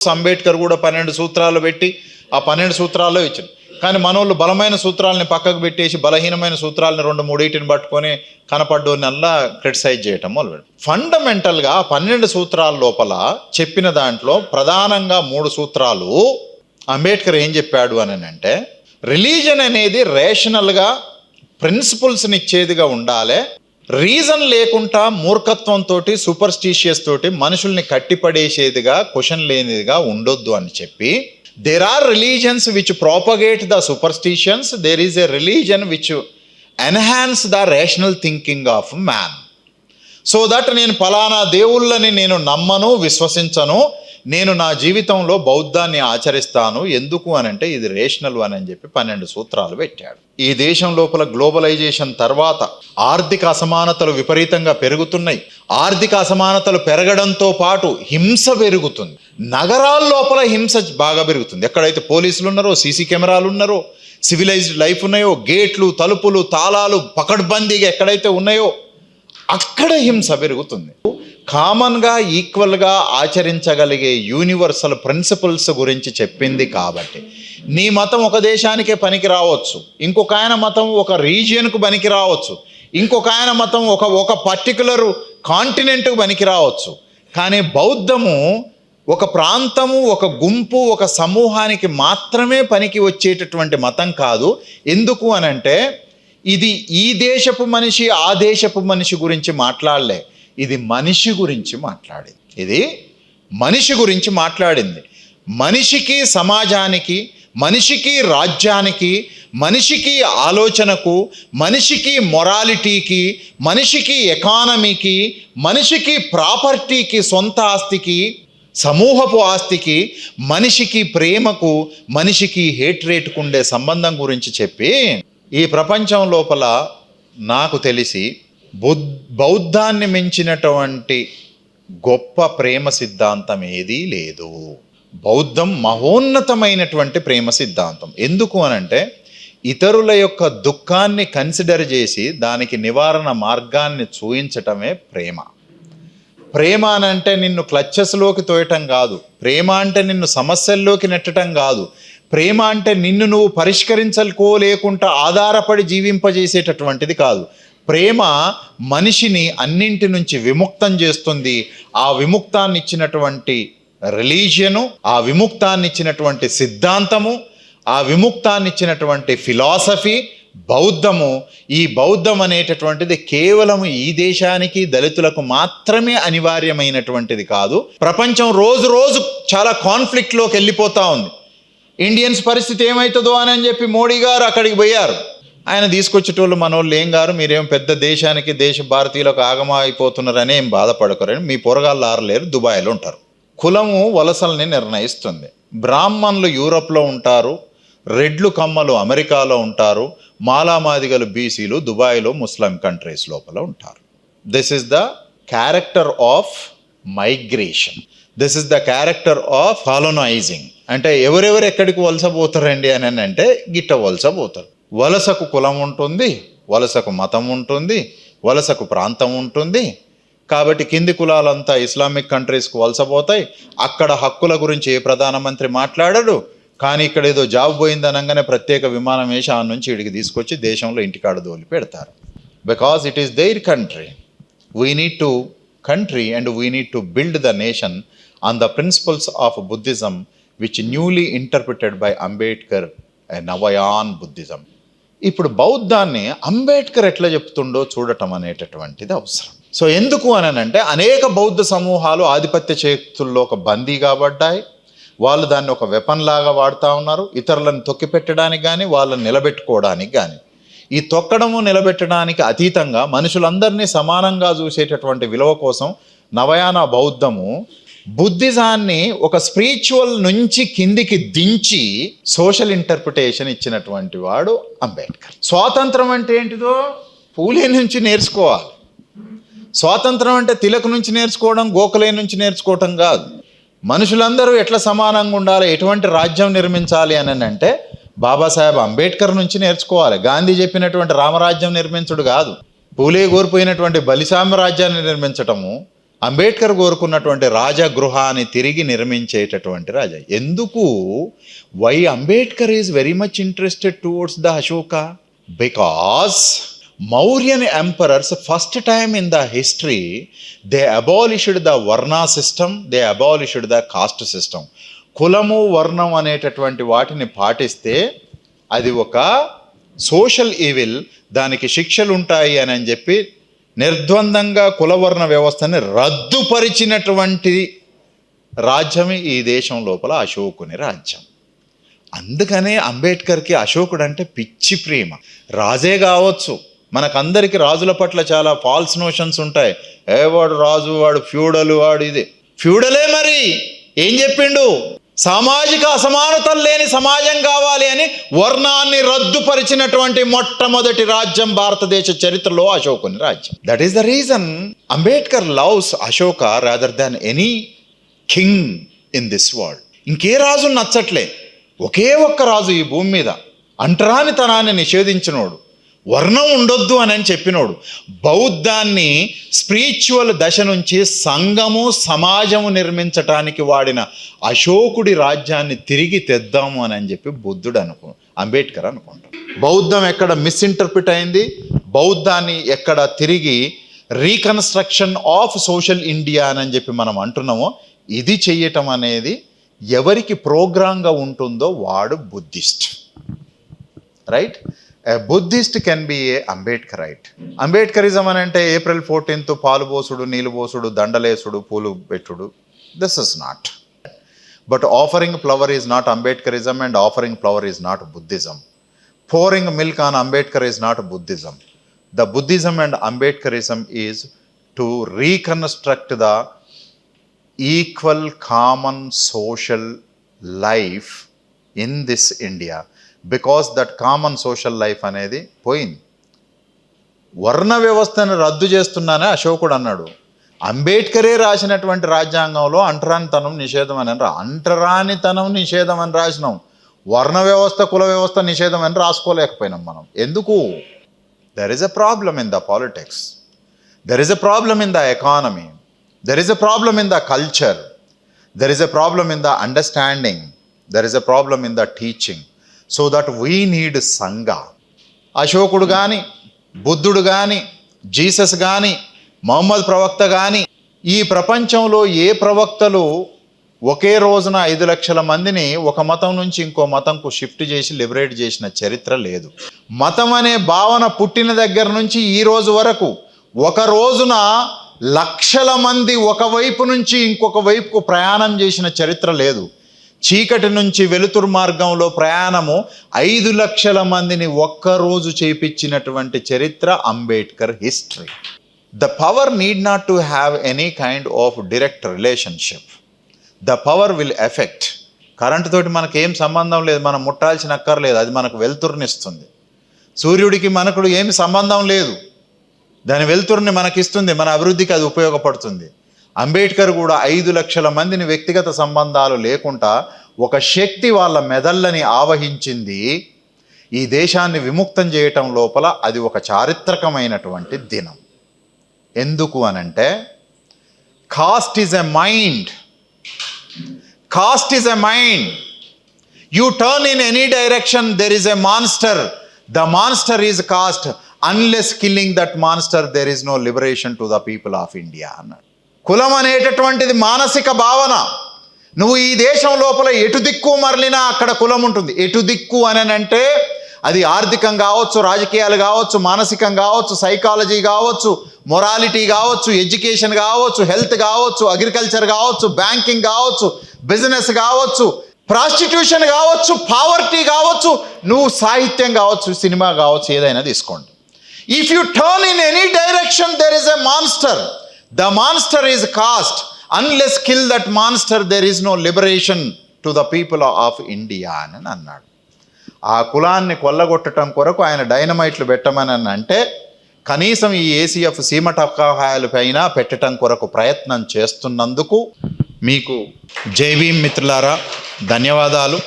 అంబేద్కర్ కూడా పన్నెండు సూత్రాలు పెట్టి ఆ పన్నెండు సూత్రాల్లో ఇచ్చింది కానీ మనోళ్ళు బలమైన సూత్రాలని పక్కకు పెట్టేసి బలహీనమైన సూత్రాలని రెండు మూడింటిని పట్టుకొని కనపడ్డోనల్లా క్రిటిసైజ్ చేయటం మొదలు ఫండమెంటల్గా పన్నెండు సూత్రాల లోపల చెప్పిన దాంట్లో ప్రధానంగా మూడు సూత్రాలు అంబేద్కర్ ఏం చెప్పాడు అని అంటే రిలీజన్ అనేది రేషనల్గా ప్రిన్సిపల్స్ని ఇచ్చేదిగా ఉండాలి రీజన్ లేకుండా మూర్ఖత్వంతో సూపర్స్టిషియస్ తోటి మనుషుల్ని కట్టిపడేసేదిగా క్వశ్చన్ లేనిదిగా ఉండొద్దు అని చెప్పి there are religions which propagate the superstitions there is a religion which enhance the rational thinking of man so that నేను ఫలానా దేవుళ్ళని నేను నమ్మను విశ్వసించను నేను నా జీవితంలో బౌద్ధాన్ని ఆచరిస్తాను. ఎందుకు అని అంటే ఇది రేషనల్ అని అని చెప్పి పన్నెండు సూత్రాలు పెట్టాడు. ఈ దేశం లోపల గ్లోబలైజేషన్ తర్వాత ఆర్థిక అసమానతలు విపరీతంగా పెరుగుతున్నాయి. ఆర్థిక అసమానతలు పెరగడంతో పాటు హింస పెరుగుతుంది. నగరాల లోపల హింస బాగా పెరుగుతుంది. ఎక్కడైతే పోలీసులు ఉన్నారో సీసీ కెమెరాలు ఉన్నారో సివిలైజ్డ్ లైఫ్ ఉన్నాయో గేట్లు తలుపులు తాళాలు పకడ్బందీగా ఎక్కడైతే ఉన్నాయో అక్కడ హింస పెరుగుతుంది. కామన్గా ఈక్వల్గా ఆచరించగలిగే యూనివర్సల్ ప్రిన్సిపల్స్ గురించి చెప్పింది కాబట్టి. నీ మతం ఒక దేశానికే పనికి రావచ్చు. ఇంకొక ఆయన మతం ఒక రీజియన్కు పనికి రావచ్చు. ఇంకొక ఆయన మతం ఒక ఒక పర్టికులర్ కాంటినెంట్కు పనికి రావచ్చు. కానీ బౌద్ధము ఒక ప్రాంతము ఒక గుంపు ఒక సమూహానికి మాత్రమే పనికి వచ్చేటటువంటి మతం కాదు. ఎందుకు అనంటే ఇది ఈ దేశపు మనిషి ఆ దేశపు మనిషి గురించి మాట్లాడలే. ఇది మనిషి గురించి మాట్లాడింది. ఇది మనిషి గురించి మాట్లాడింది. మనిషికి సమాజానికి మనిషికి రాజ్యానికి మనిషికి ఆలోచనకు మనిషికి మొరాలిటీకి మనిషికి ఎకానమీకి మనిషికి ప్రాపర్టీకి సొంత ఆస్తికి సమూహపు ఆస్తికి మనిషికి ప్రేమకు మనిషికి హేట్ రేట్కు ఉండే సంబంధం గురించి చెప్పి ఈ ప్రపంచం లోపల నాకు తెలిసి బౌద్ధాన్ని మించినటువంటి గొప్ప ప్రేమ సిద్ధాంతం ఏదీ లేదు. బౌద్ధం మహోన్నతమైనటువంటి ప్రేమ సిద్ధాంతం. ఎందుకు అనంటే ఇతరుల యొక్క దుఃఖాన్ని కన్సిడర్ చేసి దానికి నివారణ మార్గాన్ని చూయించటమే ప్రేమ. ప్రేమ అనంటే నిన్ను క్లచ్చస్లోకి తోయటం కాదు. ప్రేమ అంటే నిన్ను సమస్యల్లోకి నెట్టడం కాదు. ప్రేమ అంటే నిన్ను నువ్వు పరిష్కరించలుకోలేకుండా ఆధారపడి జీవింపజేసేటటువంటిది కాదు. ప్రేమ మనిషిని అన్నింటి నుంచి విముక్తం చేస్తుంది. ఆ విముక్తాన్ని ఇచ్చినటువంటి రిలీజియను ఆ విముక్తాన్ని ఇచ్చినటువంటి సిద్ధాంతము ఆ విముక్తాన్ని ఇచ్చినటువంటి ఫిలాసఫీ బౌద్ధము. ఈ బౌద్ధం అనేటటువంటిది కేవలం ఈ దేశానికి దళితులకు మాత్రమే అనివార్యమైనటువంటిది కాదు. ప్రపంచం రోజు రోజు చాలా కాన్ఫ్లిక్ట్లోకి వెళ్ళిపోతూ ఉంది. ఇండియన్స్ పరిస్థితి ఏమవుతుందో అని అని చెప్పి మోడీ గారు అక్కడికి పోయారు. ఆయన తీసుకొచ్చేటోళ్ళు మనోళ్ళు ఏం గారు మీరేం పెద్ద దేశానికి దేశ భారతీయులకు ఆగమైపోతున్నారని ఏం బాధపడకరని మీ పొరగాళ్ళు ఆరలేరు దుబాయ్లో ఉంటారు. కులము వలసల్ని నిర్ణయిస్తుంది. బ్రాహ్మణులు యూరప్లో ఉంటారు రెడ్లు కమ్మలు అమెరికాలో ఉంటారు మాలామాదిగలు బీసీలు దుబాయ్లో ముస్లిం కంట్రీస్ లోపల ఉంటారు. This is the character of migration this is the character of colonising అంటే ఎవరెవరు ఎక్కడికి వలస పోతారండి అని అంటే గిట్ట వలస పోతారు. వలసకు కులం ఉంటుంది వలసకు మతం ఉంటుంది వలసకు ప్రాంతం ఉంటుంది. కాబట్టి కింది కులాలంతా ఇస్లామిక్ కంట్రీస్కు వలసపోతాయి. అక్కడ హక్కుల గురించి ఏ ప్రధానమంత్రి మాట్లాడడు? కానీ ఇక్కడ ఏదో జాబ్ పోయిందనగానే ప్రత్యేక విమానం వేసి ఆ నుంచి ఇడికి తీసుకొచ్చి దేశంలో ఇంటికాడ దోలి పెడతారు. Because it is their country we need to country and we need to build the nation on the principles of Buddhism which newly interpreted by Ambedkar Navayana Buddhism ఇప్పుడు బౌద్ధాన్ని అంబేద్కర్ ఎట్లా చెప్తుండో చూడటం అనేటటువంటిది అవసరం. సో ఎందుకు అని అంటే అనేక బౌద్ధ సమూహాలు ఆధిపత్య చేతుల్లో ఒక బందీగా పడ్డాయి. వాళ్ళు దాన్ని ఒక వెపన్ లాగా వాడుతూ ఉన్నారు. ఇతరులను తొక్కిపెట్టడానికి కానీ వాళ్ళని నిలబెట్టుకోవడానికి కానీ ఈ తొక్కడము నిలబెట్టడానికి అతీతంగా మనుషులందరినీ సమానంగా చూసేటటువంటి విలువ కోసం నవయాన బౌద్ధము బుద్ధిజాన్ని ఒక స్పిరిచువల్ నుంచి కిందికి దించి సోషల్ ఇంటర్ప్రిటేషన్ ఇచ్చినటువంటి వాడు అంబేద్కర్. స్వాతంత్రం అంటే ఏంటిదో? పూలే నుంచి నేర్చుకోవాలి. స్వాతంత్రం అంటే తిలక్ నుంచి నేర్చుకోవడం గోఖలే నుంచి నేర్చుకోవటం కాదు. మనుషులందరూ ఎట్లా సమానంగా ఉండాలి ఎటువంటి రాజ్యం నిర్మించాలి అని అంటే బాబాసాహెబ్ అంబేద్కర్ నుంచి నేర్చుకోవాలి. గాంధీ చెప్పినటువంటి రామరాజ్యం నిర్మించుడు కాదు. పూలే కోల్పోయినటువంటి బలిసామ్య రాజ్యాన్ని నిర్మించటము అంబేద్కర్ కోరుకున్నటువంటి రాజగృహాన్ని తిరిగి నిర్మించేటటువంటి రాజా. ఎందుకు? Why Ambedkar is very much interested towards the Ashoka because Mauryan emperors first time in the history they abolished the varna system they abolished the caste system కులము వర్ణం అనేటటువంటి వాటిని పాటిస్తే అది ఒక సోషల్ ఈవిల్ దానికి శిక్షలు ఉంటాయి అని అని చెప్పి నిర్ద్వందంగా కులవర్ణ వ్యవస్థని రద్దుపరిచినటువంటి రాజ్యమే ఈ దేశం లోపల అశోకుని రాజ్యం. అందుకనే అంబేద్కర్కి అశోకుడు అంటే పిచ్చి ప్రేమ. రాజే కావచ్చు. మనకందరికి రాజుల పట్ల చాలా ఫాల్స్ నోషన్స్ ఉంటాయి. ఏ వాడు రాజు వాడు ఫ్యూడల్ వాడు ఇది. ఫ్యూడలే మరి. ఏం చెప్పిండు? సామాజిక అసమానతలు లేని సమాజం కావాలి అని వర్ణాన్ని రద్దుపరిచినటువంటి మొట్టమొదటి రాజ్యం భారతదేశ చరిత్రలో అశోకుని రాజ్యం. That is the reason Ambedkar loves Ashoka rather than any king in this world ఇంకే రాజు నచ్చట్లే. ఒకే ఒక్క రాజు ఈ భూమి మీద. అంటరానితనాన్ని నిషేధించినోడు. వర్ణం ఉండొద్దు అని అని చెప్పినోడు. బౌద్ధాన్ని స్పిరిచువల్ దశ నుంచి సంఘము సమాజము నిర్మించటానికి వాడిన అశోకుడి రాజ్యాన్ని తిరిగి తెద్దాము అని అని చెప్పి బుద్ధుడు అనుకో అంబేద్కర్ అనుకుంటాం బౌద్ధం ఎక్కడ మిస్ఇంటర్ప్రిట్ అయింది? బౌద్ధాన్ని ఎక్కడ తిరిగి రీకన్స్ట్రక్షన్ ఆఫ్ సోషల్ ఇండియా అని చెప్పి మనం అంటున్నామో ఇది చెయ్యటం అనేది ఎవరికి ప్రోగ్రాంగా ఉంటుందో వాడు Buddhist. Right? Buddhist can be a Ambedkarite Ambedkarism అని అంటే ఏప్రిల్ ఫోర్టీన్త్ పాలు పోసుడు నీళ్ళు పోసుడు దండలేసుడు పూలు పెట్టుడు this is not but offering flower is not Ambedkarism and offering flower is not Buddhism pouring milk on Ambedkar is not Buddhism. The Buddhism and Ambedkarism is to reconstruct the equal common social life in this India because that common social life అనేది పోయింది. వర్ణ వ్యవస్థను రద్దు చేస్తున్నానే అశోకుడు అన్నాడు. అంబేద్కరే రాసినటువంటి రాజ్యాంగంలో అంటరానితనం నిషేధం అని రా అంటరానితనం నిషేధం అని రాసినాం. వర్ణ వ్యవస్థ కుల వ్యవస్థ నిషేధం అని రాసుకోలేకపోయినాం మనం. ఎందుకు? There is a problem in the politics there is a problem in the economy there is a problem in the culture there is a problem in the understanding there is a problem in the teaching so that we need sangha అశోకుడు కానీ బుద్ధుడు కానీ Jesus కానీ మహమ్మద్ ప్రవక్త కానీ ఈ ప్రపంచంలో ఏ ప్రవక్తలు ఒకే రోజున ఐదు లక్షల మందిని ఒక మతం నుంచి ఇంకో మతంకు షిఫ్ట్ చేసి లిబరేట్ చేసిన చరిత్ర లేదు. మతం అనే భావన పుట్టిన దగ్గర నుంచి ఈ రోజు వరకు ఒక రోజున లక్షల మంది ఒకవైపు నుంచి ఇంకొక వైపుకు ప్రయాణం చేసిన చరిత్ర లేదు. చీకటి నుంచి వెలుతురు మార్గంలో ప్రయాణము ఐదు లక్షల మందిని ఒక్కరోజు చేపించినటువంటి చరిత్ర Ambedkar history. The power need not to have any kind of direct relationship the power will effect current తోటి మనకు ఏం సంబంధం లేదు మనం ముట్టాల్సిన అక్కర్లేదు అది మనకు వెలుతురునిస్తుంది. సూర్యుడికి మనకు ఏమి సంబంధం లేదు. దాని వెలుతురుని మనకిస్తుంది మన అభివృద్ధికి అది ఉపయోగపడుతుంది. అంబేద్కర్ కూడా ఐదు లక్షల మందిని వ్యక్తిగత సంబంధాలు లేకుండా ఒక శక్తి వాళ్ళ మెదళ్ళని ఆవహించింది. ఈ దేశాన్ని విముక్తం చేయటం లోపల అది ఒక చారిత్రకమైనటువంటి దినం. ఎందుకు అనంటే caste is a mind. Caste is a mind. You turn in any direction there is a monster. The monster is caste unless killing that monster there is no liberation to the people of India అన్నాడు. కులం అనేటటువంటిది మానసిక భావన. నువ్వు ఈ దేశం లోపల ఎటు దిక్కు మరలినా అక్కడ కులం ఉంటుంది. ఎటు దిక్కు అని అంటే అది ఆర్థికం కావచ్చు రాజకీయాలు కావచ్చు మానసికం కావచ్చు సైకాలజీ కావచ్చు మొరాలిటీ కావచ్చు ఎడ్యుకేషన్ కావచ్చు హెల్త్ కావచ్చు అగ్రికల్చర్ కావచ్చు బ్యాంకింగ్ కావచ్చు బిజినెస్ కావచ్చు ప్రాస్టిట్యూషన్ కావచ్చు పావర్టీ కావచ్చు నువ్వు సాహిత్యం కావచ్చు సినిమా కావచ్చు ఏదైనా తీసుకోండి. If you turn in any direction there is a monster the monster is caste unless kill that monster there is no liberation to the people of India అని అన్నాడు. ఆ కులాన్ని కొల్లగొట్టడం కొరకు ఆయన డైనమైట్లు పెట్టమని అంటే కనీసం ఈ ఏసీఎఫ్ సీమటకాహాయాల పైన పెట్టడం కొరకు ప్రయత్నం చేస్తున్నందుకు మీకు జై మిత్రులారా ధన్యవాదాలు.